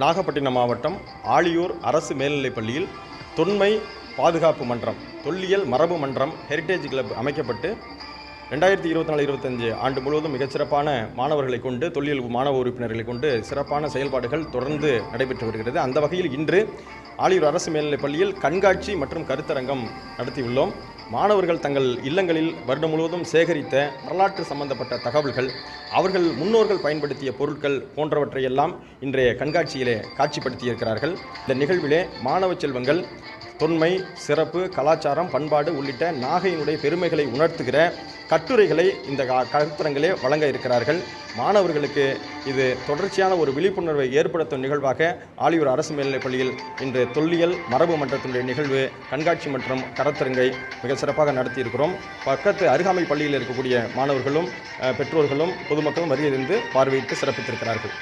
நாகப்பட்டினம் மாவட்டம் ஆழியூர் அரசு மேல்நிலைப் பள்ளியில் தொன்மை பாதுகாப்பு மன்றம் தொல்லியல் மரபு மன்றம் ஹெரிட்டேஜ் கிளப் அமைக்கப்பட்டு ரெண்டாயிரத்தி இருபத்தி நாலு இருபத்தஞ்சு ஆண்டு முழுவதும் மிகச்சிறப்பான மாணவர்களை கொண்டு தொல்லியல் மாணவ உறுப்பினர்களை கொண்டு சிறப்பான செயல்பாடுகள் தொடர்ந்து நடைபெற்று வருகிறது. அந்த வகையில் இன்று ஆலியூர் அரசு மேல்நிலைப் பள்ளியில் கண்காட்சி மற்றும் கருத்தரங்கம் நடத்தியுள்ளோம். மாணவர்கள் தங்கள் இல்லங்களில் வருடம் முழுவதும் சேகரித்த வரலாற்று சம்பந்தப்பட்ட தகவல்கள் அவர்கள் முன்னோர்கள் பயன்படுத்திய பொருட்கள் போன்றவற்றையெல்லாம் இன்றைய கண்காட்சியிலே காட்சிப்படுத்தியிருக்கிறார்கள். இந்த நிகழ்விலே மாணவ செல்வங்கள் தொன்மை சிறப்பு கலாச்சாரம் பண்பாடு உள்ளிட்ட நாகையினுடைய பெருமைகளை உணர்த்துகிற கட்டுரைகளை இந்த கருத்தரங்களே வழங்க இருக்கிறார்கள். மாணவர்களுக்கு இது தொடர்ச்சியான ஒரு விழிப்புணர்வை ஏற்படுத்தும் நிகழ்வாக ஆலியூர் அரசு மேல்நிலைப் பள்ளியில் இன்று தொல்லியல் மரபு மன்றத்தினுடைய நிகழ்வு கண்காட்சி மற்றும் கருத்தரங்கை மிக சிறப்பாக நடத்தியிருக்கிறோம். பக்கத்து அருகாமை பள்ளியில் இருக்கக்கூடிய மாணவர்களும் பெற்றோர்களும் பொதுமக்களும் வருகை பார்வையிட்டு சிறப்பித்திருக்கிறார்கள்.